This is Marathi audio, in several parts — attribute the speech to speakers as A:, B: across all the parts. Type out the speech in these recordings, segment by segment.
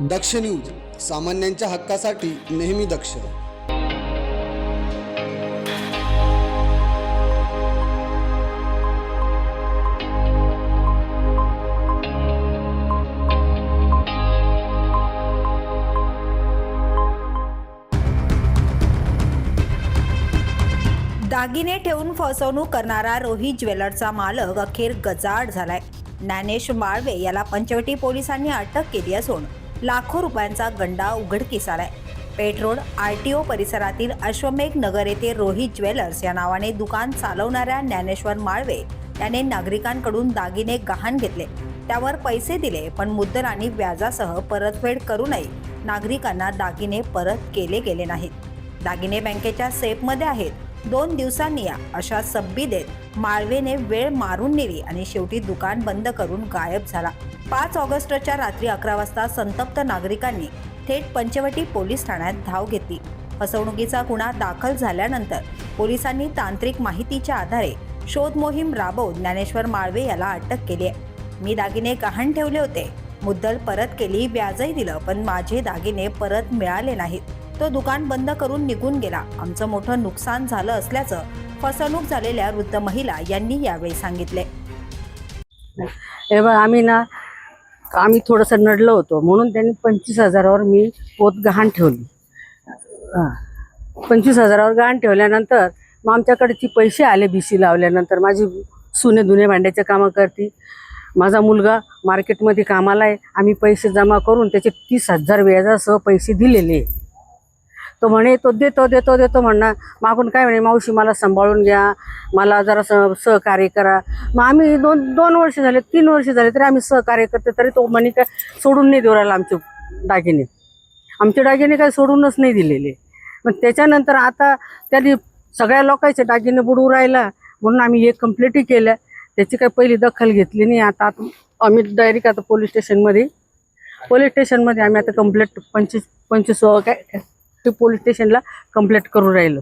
A: दक्ष न्यूज सामान्यांच्या हक्कासाठी नेहमी दक्ष.
B: दागिने ठेवून फसवणूक करणारा रोहित ज्वेलरचा मालक अखेर गजाड झालाय. ज्ञानेश माळवे याला पंचवटी पोलिसांनी अटक केली असून लाखो रुपयांचा गंडा उघडकीस आलाय. Peth road R T O परिसरातील अश्वमेघ नगर येथे रोहित ज्वेलर्स या नावाने दुकान चालवणाऱ्या ज्ञानेश्वर माळवे याने नागरिकांकडून दागिने गहाण घेतले. त्यावर पैसे दिले पण मुद्दल आणि व्याजासह परतफेड करूनही नागरिकांना दागिने परत केले गेले नाहीत. दागिने बँकेच्या सेफमध्ये आहेत. दोन दिवसांनी या अशा सब्बी देत माळवेने वेळ मारून नेली आणि शेवटी दुकान बंद करून गायब झाला. पाच ऑगस्टच्या रात्री अकरा वाजता संतप्त नागरिकांनी थेट पंचवटी पोलीस ठाण्यात धाव घेतली. फसवणुकीचा गुन्हा दाखल झाल्यानंतर पोलिसांनी तांत्रिक माहितीच्या आधारे शोध मोहीम राबवून ज्ञानेश्वर माळवे याला अटक केली आहे. मी दागिने गहाण ठेवले होते. मुद्दल परत केली व्याजही दिलं पण माझे दागिने परत मिळाले नाहीत. तो दुकान बंद करून निघून गेला. आमचं मोठं नुकसान झालं असल्याचं फसवणूक झालेल्या वृद्ध महिला यांनी यावेळी सांगितले.
C: आम्ही ना आम्ही थोडंसं नडलो होतो. म्हणून त्यांनी पंचवीस हजारावर मी पोत गहाण ठेवली. पंचवीस हजारावर गहाण ठेवल्यानंतर मग आमच्याकडे ती पैसे आले बी सी लावल्यानंतर. माझी सुने दुने भांड्याचे कामं करते. माझा मुलगा मार्केटमध्ये कामाला आहे. आम्ही पैसे जमा करून त्याचे तीस हजार व्याजासह पैसे दिलेले. आहे. तो म्हणे तो देतो देतो देतो म्हणणार मागून काय म्हणे मावशी मला सांभाळून घ्या. मला जरा सहकार्य करा. मग आम्ही दोन दोन वर्ष झाले तीन वर्ष झाले तरी आम्ही सहकार्य करते तरी तो म्हणे काय सोडून नाही देऊ राहिला आमचे दागिने. आमचे दागिने काय सोडूनच नाही दिलेले. मग त्याच्यानंतर आता त्यांनी सगळ्या लोकांचे दागिने बुडवू राहिला. म्हणून आम्ही एक कंप्लेंटही केल्या त्याची काही पहिली दखल घेतली नाही. आता आता आम्ही डायरेक्ट आता पोलीस स्टेशनमध्ये पोलीस स्टेशनमध्ये आम्ही आता कंप्लेंट पंचवीस पंचवीस काय ते पोलीस स्टेशनला कंप्लेंट करून राहिलो.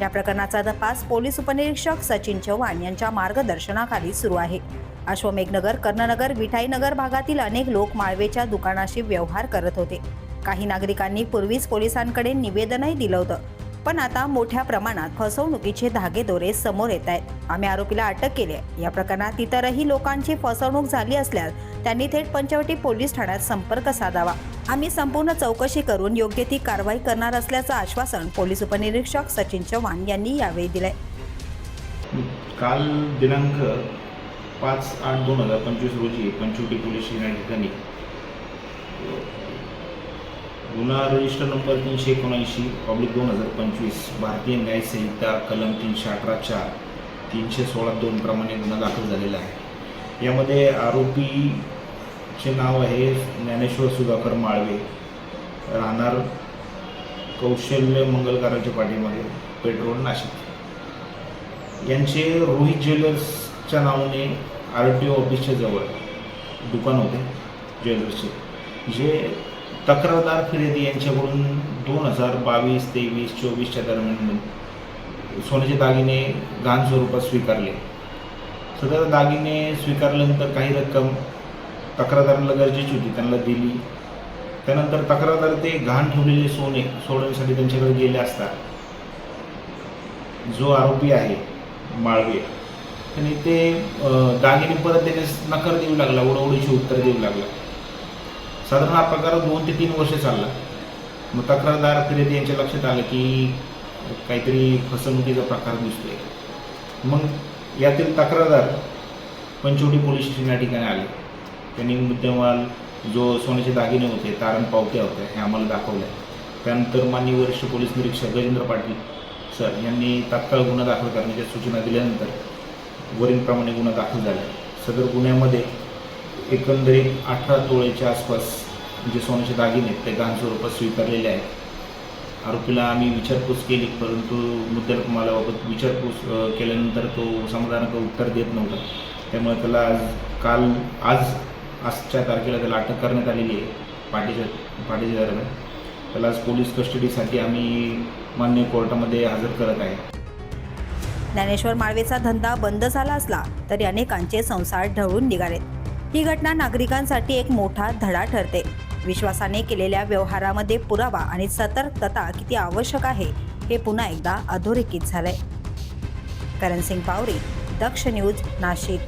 B: या प्रकरणाचा तपास पोलीस उपनिरीक्षक सचिन चव्हाण यांच्या मार्गदर्शनाखाली सुरू आहे. अश्वमेघनगर कर्णनगर विठाईनगर भागातील अनेक लोक माळवेच्या दुकानाशी व्यवहार करत होते. काही नागरिकांनी पूर्वीच पोलिसांकडे निवेदनही दिलं होतं. पण आता मोठ्या प्रमाणात फसवणुकीचे धागेदोरे समोर येत आहेत. आम्ही आरोपीला अटक केली आहे. या प्रकरणात इतरही लोकांची फसवणूक झाली असल्यास त्यांनी थेट पंचवटी पोलीस ठाण्यात संपर्क साधावा. आम्ही संपूर्ण चौकशी करून योग्य ती कारवाई करणार असल्याचं आश्वासन पोलीस उपनिरीक्षक सचिन चव्हाण यांनी यावेळी दिलंय.
D: काल दिनांक पाच आठ दोन हजार पंचवीस रोजी पंचवटी पोलीस या ठिकाणी गुन्हा रजिस्टर नंबर तीनशे एकोणऐंशी पब्लिक दोन हजार पंचवीस भारतीय न्याय संहिता कलम तीनशे अठरा चार तीनशे सोळा दोन प्रमाणे गुन्हा दाखल झालेला आहे. यामध्ये आरोपीचे नाव आहे ज्ञानेश्वर सुधाकर माळवे. राहणार कौशल्य मंगलकाराच्या पाठीमागे पेट्रोल नाशिक. यांचे रोहित ज्वेलर्सच्या नावाने आर टी ओ ऑफिसच्या जवळ दुकान होते ज्वेलर्सचे. जे तक्रारदार फिर्यादी यांच्याकडून दोन हजार बावीस तेवीस चोवीसच्या दरम्यान सोन्याचे दागिने गहाण स्वरूपात स्वीकारले. सदर दागिने स्वीकारल्यानंतर काही रक्कम तक्रारदाराला गरजेची होती त्यांना दिली. त्यानंतर तक्रारदार ते गहाण ठेवलेले सोने सोडवण्यासाठी त्यांच्याकडे गेले असता जो आरोपी आहे माळवे त्यांनी ते दागिने परत देण्यास नकार देऊ लागला ओढवडीची उत्तर देऊ लागला. साधारण हा प्रकार दोन ते तीन वर्ष चालला. मग तक्रारदार फिर्यादी यांच्या लक्षात आलं की काहीतरी फसवणुकीचा प्रकार दिसतोय. मग यातील तक्रारदार पंचवटी पोलीस स्टेशन या ठिकाणी आले. त्यांनी मुद्देमाल जो सोन्याचे दागिने होते तारण पावत्या होत्या हे आम्हाला दाखवल्या त्यानंतर माननीय वरिष्ठ पोलीस निरीक्षक गजेंद्र पाटील सर यांनी तात्काळ गुन्हा दाखल करण्याच्या सूचना दिल्यानंतर वरीलप्रमाणे गुन्हा दाखल झाला. सदर गुन्ह्यामध्ये एकंदरीत अठरा तोळेच्या आसपास जे सोन्याचे दागिने आहेत ते गहाण स्वरूपात स्वीकारलेले आहेत. आरोपीला आम्ही विचारपूस केली परंतु मुद्दल मालाबाबत विचारपूस केल्यानंतर तो समाधानक उत्तर देत नव्हता. त्यामुळे त्याला आज काल आज आजच्या तारखेला त्याला अटक करण्यात आलेली आहे पाठीच्या पाठीच्या दरम्यान त्याला आज पोलीस कस्टडीसाठी आम्ही मान्य कोर्टामध्ये हजर करत आहे.
B: ज्ञानेश्वर माळवेचा धंदा बंद झाला असला तरी अनेकांचे संसार ढवळून निघालेत. ही घटना नागरिकांसाठी एक मोठा धडा ठरते. विश्वासाने केलेल्या व्यवहारामध्ये पुरावा आणि सतर्कता किती आवश्यक आहे हे पुन्हा एकदा अधोरेखित झालंय. करण सिंग पावरी दक्ष न्यूज नाशिक.